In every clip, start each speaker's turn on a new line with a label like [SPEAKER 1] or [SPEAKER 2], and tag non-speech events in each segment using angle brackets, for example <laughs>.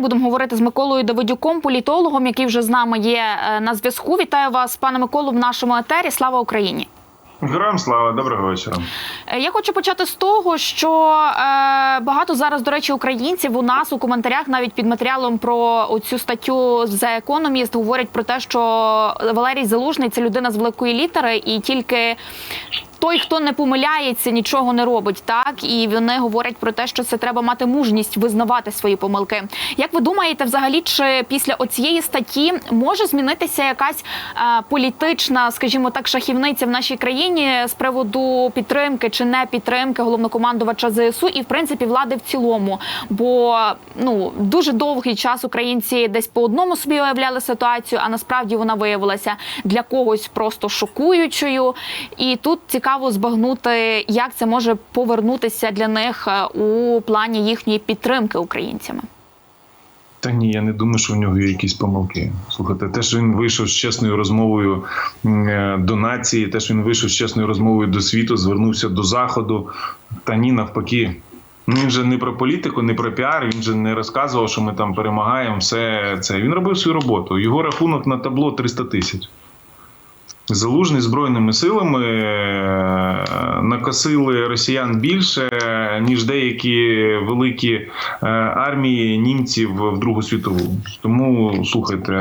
[SPEAKER 1] Будемо говорити з Миколою Давидюком, політологом, який вже з нами є е, на зв'язку. Вітаю вас, пане Миколу, в нашому етері. Слава Україні!
[SPEAKER 2] Героям слава, доброго вечора.
[SPEAKER 1] Е, Я хочу почати з того, що е, багато зараз, до речі, українців у нас у коментарях, навіть під матеріалом про цю статтю The Economist, говорять про те, що Валерій Залужний це людина з великої літери, і тільки той, хто не помиляється, нічого не робить. Так і вони говорять про те, що це треба мати мужність визнавати свої помилки. Як ви думаєте, взагалі, чи після оцієї статті може змінитися якась е, політична, скажімо так, шахівниця в нашій країні з приводу підтримки чи не підтримки головнокомандувача ЗСУ і в принципі влади в цілому? Бо ну дуже довгий час українці десь по одному собі уявляли ситуацію, а насправді вона виявилася для когось просто шокуючою. І тут цікаво збагнути, як це може повернутися для них е, у плані їхньої підтримки українцями.
[SPEAKER 2] Та ні, я не думаю, що в нього є якісь помилки. Слухайте, те, що він вийшов з чесною розмовою е, до нації, те, що він вийшов з чесною розмовою до світу, звернувся до заходу. Та ні, навпаки. Ну, Він же не про політику, не про піар. Він же не розказував, що ми там перемагаємо. Все це він робив свою роботу. Його рахунок на табло 300 тисяч. Залужний збройними силами е, накосили росіян більше, ніж деякі великі е, армії німців в Другу світову. Тому слухайте,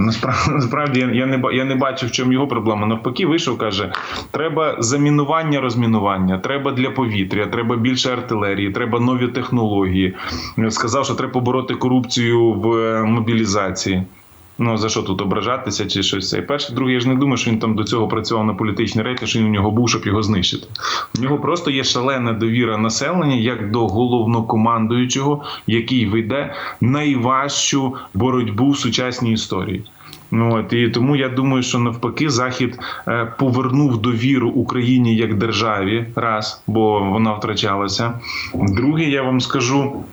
[SPEAKER 2] насправді, <laughs> насправді я- не я не бачу, в чому його проблема. Навпаки, вийшов, каже: треба замінування, розмінування, треба для повітря, треба більше артилерії, треба нові технології. Сказав, що треба побороти корупцію в е, мобілізації. Ну за що тут ображатися чи щось це? Перше, друге, я ж не думаю, що він там до цього працював на політичний рейтинг, що він у нього був, щоб його знищити. У нього просто є шалена довіра населення як до головнокомандуючого, який веде найважчу боротьбу в сучасній історії. Ну от і тому я думаю, що навпаки захід е, повернув довіру Україні як державі, раз, бо вона втрачалася. Друге, я вам скажу,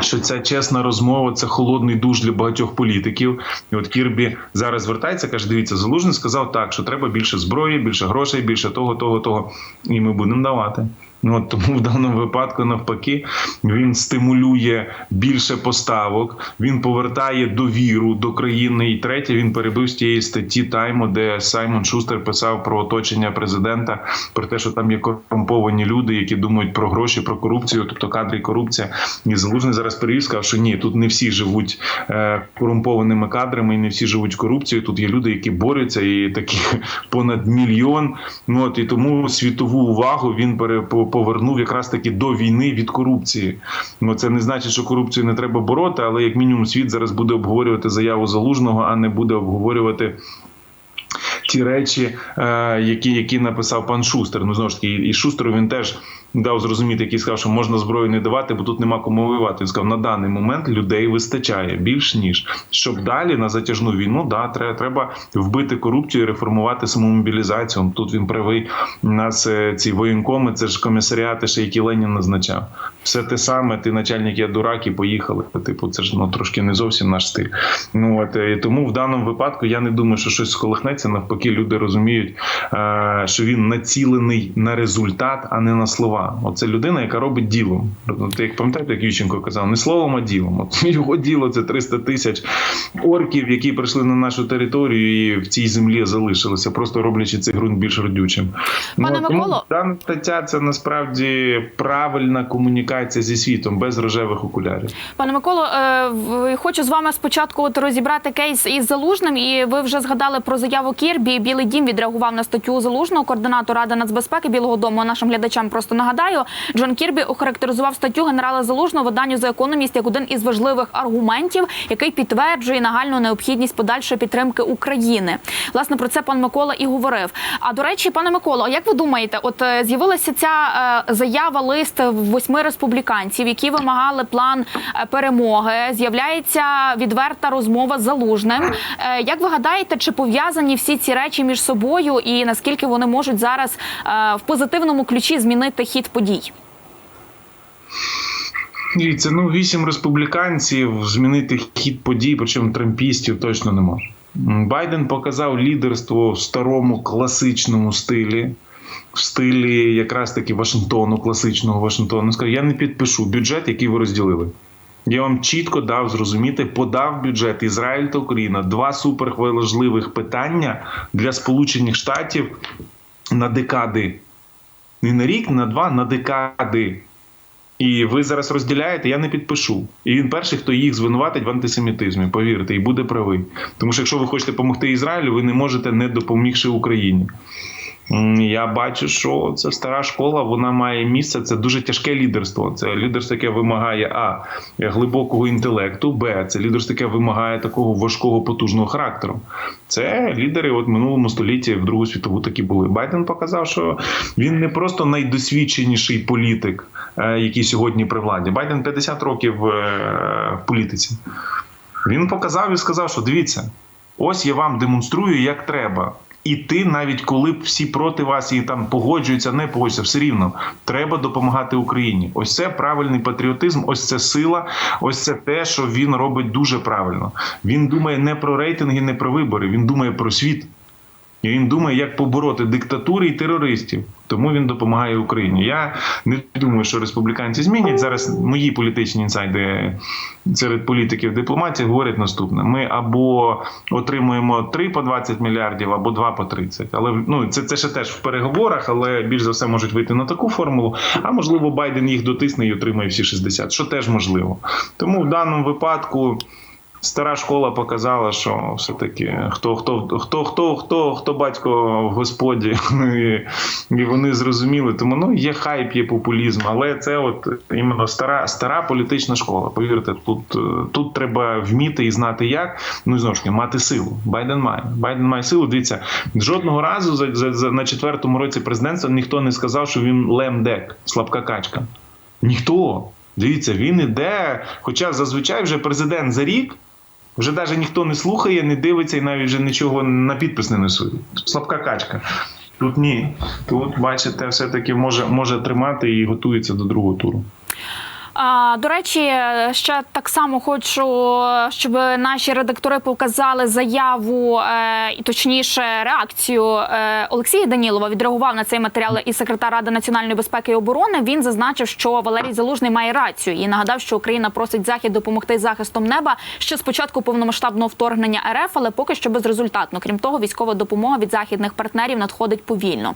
[SPEAKER 2] що ця чесна розмова це холодний душ для багатьох політиків. І от Кірбі зараз звертається, каже: дивіться, залужний сказав так, що треба більше зброї, більше грошей, більше того, того, того. І ми будемо давати. Ну тому в даному випадку, навпаки, він стимулює більше поставок, він повертає довіру до країни. І третє, він перебив з тієї статті Тайму, де Саймон Шустер писав про оточення президента, про те, що там є корумповані люди, які думають про гроші, про корупцію, тобто кадри корупція. І залужний зараз перевів, сказав, що ні, тут не всі живуть е, корумпованими кадрами, і не всі живуть корупцією. Тут є люди, які борються, і таких <laughs> понад мільйон. Ну от і тому світову увагу він пере, по- повернув якраз таки до війни від корупції. Ну це не значить, що корупцію не треба бороти, але як мінімум світ зараз буде обговорювати заяву залужного, а не буде обговорювати. Ті речі, е, які які написав пан Шустер. Ну знову ж таки, і Шустеру він теж дав зрозуміти, який сказав, що можна зброю не давати, бо тут нема кому воювати. Він сказав, на даний момент людей вистачає більш ніж щоб далі на затяжну війну да треба, треба вбити корупцію, і реформувати саму мобілізацію. Тут він правий. Нас е, ці воєнкоми, це ж комісаріати, ще які Ленін назначав. Все те саме. Ти начальник, я дурак, і поїхали. Типу, це ж ну трошки не зовсім наш стиль. Ну от е, і тому в даному випадку я не думаю, що щось сколихнеться. Навпаки, люди розуміють, е, що він націлений на результат, а не на слова. Оце людина, яка робить ділом. От, як пам'ятаєте, як Ющенко казав, не словом, а ділом. От <laughs> його діло це 300 тисяч орків, які прийшли на нашу територію і в цій землі залишилися, просто роблячи цей ґрунт більш родючим.
[SPEAKER 1] Пане
[SPEAKER 2] Ну,
[SPEAKER 1] Миколо.
[SPEAKER 2] Дана стаття це насправді правильна комунікація зі світом без рожевих окулярів.
[SPEAKER 1] Пане Миколо, е, хочу з вами спочатку от розібрати кейс із залужним. І ви вже згадали про заяву Кірбі. Білий дім відреагував на статтю залужного координатор Ради нацбезпеки Білого Дому. Нашим глядачам просто нагадаю, Джон Кірбі охарактеризував статтю генерала Залужного виданню за економіст як один із важливих аргументів, який підтверджує нагальну необхідність подальшої підтримки України. Власне про це пан Микола і говорив. А до речі, пане Миколо, як ви думаєте, от е, з'явилася ця е, заява лист восьми республіканців, які вимагали план е, перемоги? З'являється відверта розмова з залужним. Е, Як ви гадаєте, чи пов'язані всі ці речі між собою, і наскільки вони можуть зараз е, в позитивному ключі змінити хід подій?
[SPEAKER 2] Дивіться, ну вісім республіканців змінити хід подій, причому трампістів точно не може. Байден показав лідерство в старому класичному стилі. В стилі якраз таки Вашингтону, класичного Вашингтону. Сказав, я не підпишу бюджет, який ви розділили. Я вам чітко дав зрозуміти, подав бюджет Ізраїль та Україна два суперважливих питання для Сполучених Штатів на декади. Не на рік, на два, на декади. І ви зараз розділяєте, я не підпишу. І він перший, хто їх звинуватить в антисемітизмі, повірте, і буде правий. Тому що якщо ви хочете допомогти Ізраїлю, ви не можете не допомігши Україні. Я бачу, що це стара школа, вона має місце. Це дуже тяжке лідерство. Це лідерство, яке вимагає а глибокого інтелекту, б це лідерство, яке вимагає такого важкого потужного характеру. Це лідери от минулому столітті в Другу світову такі були. Байден показав, що він не просто найдосвідченіший політик, е, який сьогодні при владі. Байден 50 років е, в політиці. Він показав і сказав, що дивіться, ось я вам демонструю, як треба. Іти, навіть коли б всі проти вас і там погоджуються, не погоджуються, все рівно треба допомагати Україні. Ось це правильний патріотизм, ось це сила, ось це те, що він робить дуже правильно. Він думає не про рейтинги, не про вибори. Він думає про світ. І він думає, як побороти диктатури і терористів. Тому він допомагає Україні. Я не думаю, що республіканці змінять зараз. Мої політичні інсайди серед політиків дипломатії говорять наступне: ми або отримуємо 3 по 20 мільярдів, або 2 по 30. Але ну це, це ще теж в переговорах, але більш за все можуть вийти на таку формулу. А можливо, Байден їх дотисне і отримає всі 60, що теж можливо. Тому в даному випадку. Стара школа показала, що все-таки хто хто хто хто хто хто батько в господі, <laughs> і, вони зрозуміли. Тому ну є хайп, є популізм, але це от іменно стара стара політична школа. Повірте, тут тут треба вміти і знати як. Ну знову ж таки, мати силу. Байден має. Байден має силу. Дивіться, жодного разу за, за, за на четвертому році президентства ніхто не сказав, що він лемдек, слабка качка. Ніхто. Дивіться, він іде. Хоча зазвичай вже президент за рік. Вже навіть ніхто не слухає, не дивиться і навіть вже нічого на підпис не несуть. Слабка качка. Тут ні. Тут, бачите, все-таки може, може тримати і готується до другого туру.
[SPEAKER 1] А, До речі, ще так само хочу, щоб наші редактори показали заяву е, і точніше реакцію е, Олексія Данілова. Відреагував на цей матеріал і секретар Ради національної безпеки і оборони. Він зазначив, що Валерій Залужний має рацію і нагадав, що Україна просить захід допомогти захистом неба ще з початку повномасштабного вторгнення РФ, але поки що безрезультатно. Крім того, військова допомога від західних партнерів надходить повільно.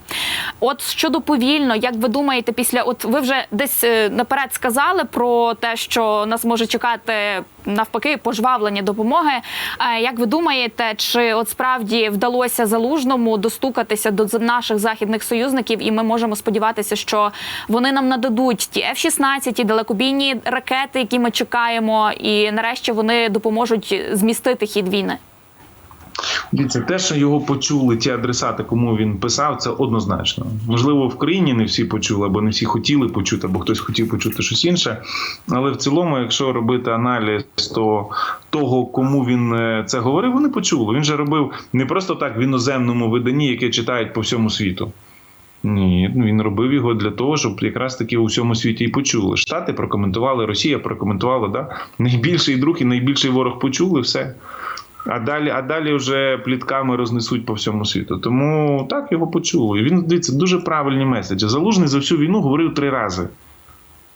[SPEAKER 1] От щодо повільно, як ви думаєте, після от ви вже десь е, наперед сказали про те, що нас може чекати навпаки пожвавлення допомоги. Е, Як ви думаєте, чи от справді вдалося залужному достукатися до наших західних союзників, і ми можемо сподіватися, що вони нам нададуть ті F-16, ті далекобійні ракети, які ми чекаємо, і нарешті вони допоможуть змістити хід війни?
[SPEAKER 2] Дивіться, те, що його почули ті адресати, кому він писав, це однозначно. Можливо, в країні не всі почули, або не всі хотіли почути, або хтось хотів почути щось інше. Але в цілому, якщо робити аналіз то того, кому він е, це говорив, вони почули. Він же робив не просто так в іноземному виданні, яке читають по всьому світу. Ні, ну, він робив його для того, щоб якраз таки у всьому світі і почули. Штати прокоментували, Росія прокоментувала, да? найбільший друг і найбільший ворог почули все. А далі, а далі вже плітками рознесуть по всьому світу. Тому так його почули. І він дивіться, дуже правильні меседжі. Залужний за всю війну говорив три рази.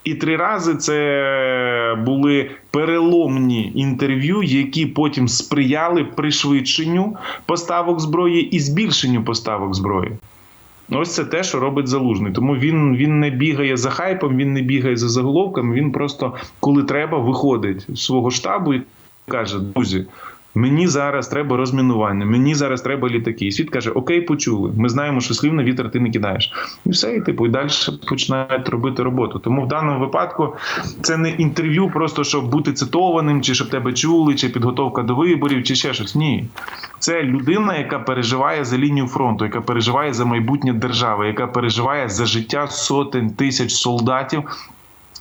[SPEAKER 2] І три рази це були переломні інтерв'ю, які потім сприяли пришвидшенню поставок зброї і збільшенню поставок зброї. Ось це те, що робить залужний. Тому він він не бігає за хайпом, він не бігає за заголовками. Він просто, коли треба, виходить з свого штабу і каже: друзі. Мені зараз треба розмінування, мені зараз треба літаки. І світ каже: Окей, почули. Ми знаємо, що слів на вітер ти не кидаєш. І все, і типу, і далі починають робити роботу. Тому в даному випадку це не інтерв'ю, просто щоб бути цитованим, чи щоб тебе чули, чи підготовка до виборів, чи ще щось. Ні. Це людина, яка переживає за лінію фронту, яка переживає за майбутнє держави, яка переживає за життя сотень тисяч солдатів,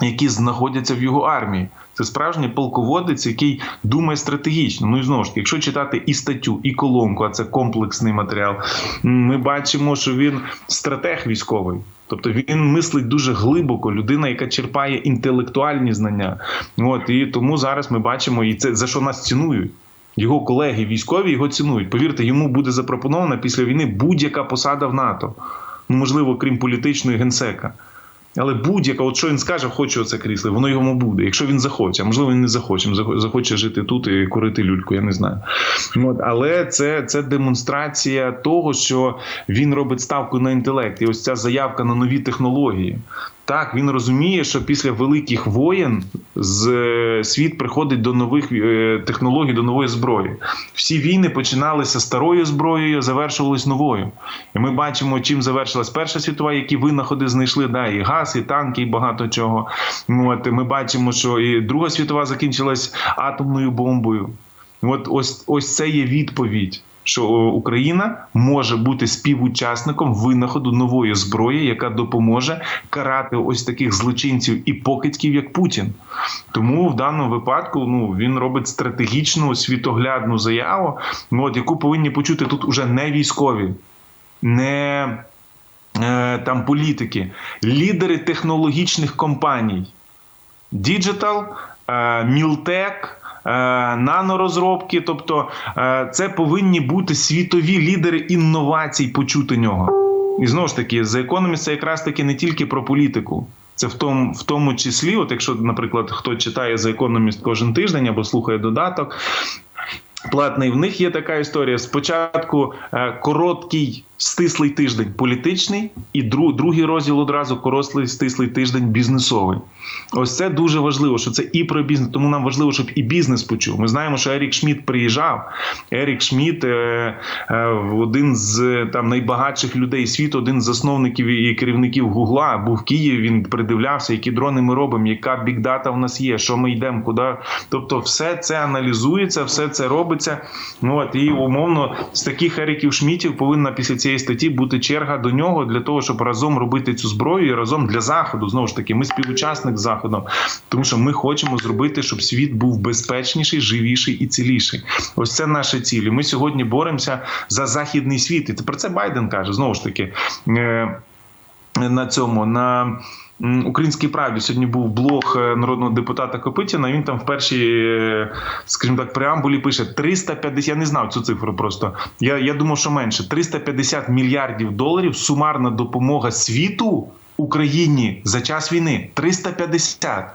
[SPEAKER 2] які знаходяться в його армії. Це справжній полководець, який думає стратегічно. Ну і знову ж таки, якщо читати і статтю, і колонку, а це комплексний матеріал, ми бачимо, що він стратег військовий. Тобто він мислить дуже глибоко, людина, яка черпає інтелектуальні знання. От і тому зараз ми бачимо, і це за що нас цінують. Його колеги військові його цінують. Повірте, йому буде запропонована після війни будь-яка посада в НАТО. Ну, можливо, крім політичної генсека. Але будь-яка, от що він скаже, хочу оце крісло, воно йому буде, якщо він захоче. А можливо, він не захоче, захо- захоче жити тут і курити люльку, я не знаю. От, але це, це демонстрація того, що він робить ставку на інтелект. І ось ця заявка на нові технології. Так, він розуміє, що після великих воєн з е, світ приходить до нових е, технологій, до нової зброї. Всі війни починалися старою зброєю, завершувались новою. І ми бачимо, чим завершилась Перша світова, які винаходи знайшли, да, і газ, і танки, і багато чого. От ми бачимо, що і Друга світова закінчилась атомною бомбою. От ось, ось це є відповідь. Що Україна може бути співучасником винаходу нової зброї, яка допоможе карати ось таких злочинців і покидьків, як Путін. Тому в даному випадку ну він робить стратегічну світоглядну заяву, ну, от, яку повинні почути тут уже не військові, не е, там політики, лідери технологічних компаній. Digital, е, Мілтек, е, нанорозробки. Тобто е, це повинні бути світові лідери інновацій почути нього. І знову ж таки, за економіст це якраз таки не тільки про політику. Це в тому, в тому числі, от якщо, наприклад, хто читає за економіст кожен тиждень або слухає додаток. Платний в них є така історія. Спочатку е, короткий стислий тиждень політичний, і дру, другий розділ одразу короткий стислий тиждень бізнесовий. Ось це дуже важливо, що це і про бізнес. Тому нам важливо, щоб і бізнес почув. Ми знаємо, що Ерік Шмідт приїжджав. Ерік Шмідт, е, е, один з там найбагатших людей світу, один з засновників і керівників Гугла, був в Києві. Він придивлявся, які дрони ми робимо, яка бікдата в нас є, що ми йдемо, куди. Тобто, все це аналізується, все це робиться. Ну от і умовно з таких Еріків Шмітів повинна після цієї статті бути черга до нього для того, щоб разом робити цю зброю і разом для заходу. Знову ж таки, ми співучасник з заходом, тому що ми хочемо зробити, щоб світ був безпечніший, живіший і ціліший. Ось це наші цілі. Ми сьогодні боремося за західний світ. І про це Байден каже знову ж таки. Е- на цьому на українській правді сьогодні був блог е, народного депутата Копитіна. Він там в першій, е, скажімо так, преамбулі пише 350, Я не знав цю цифру. Просто я, я думав, що менше 350 мільярдів доларів сумарна допомога світу Україні за час війни. 350.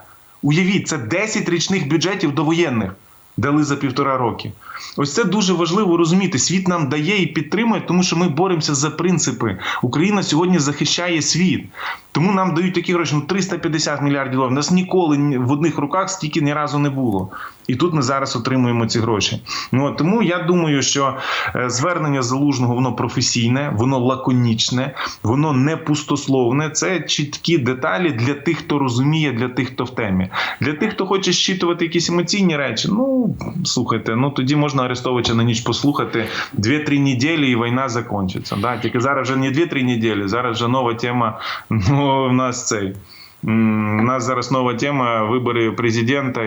[SPEAKER 2] Уявіть, це 10 річних бюджетів довоєнних дали за півтора роки. Ось це дуже важливо розуміти. Світ нам дає і підтримує, тому що ми боремося за принципи. Україна сьогодні захищає світ. Тому нам дають такі гроші, ну 350 мільярдів доларів. Нас ніколи в одних руках стільки ні разу не було. І тут ми зараз отримуємо ці гроші. Ну тому я думаю, що е, звернення залужного воно професійне, воно лаконічне, воно не пустословне. Це чіткі деталі для тих, хто розуміє, для тих, хто в темі. Для тих, хто хоче щитувати якісь емоційні речі. Ну слухайте, ну тоді можна Арестовича на ніч послухати 2-3 неділі, і війна закінчиться. Да? Тільки зараз вже не 2-3 неділі, зараз вже нова тема. Ну, <laughs> в нас цей. м, У нас зараз нова тема вибори президента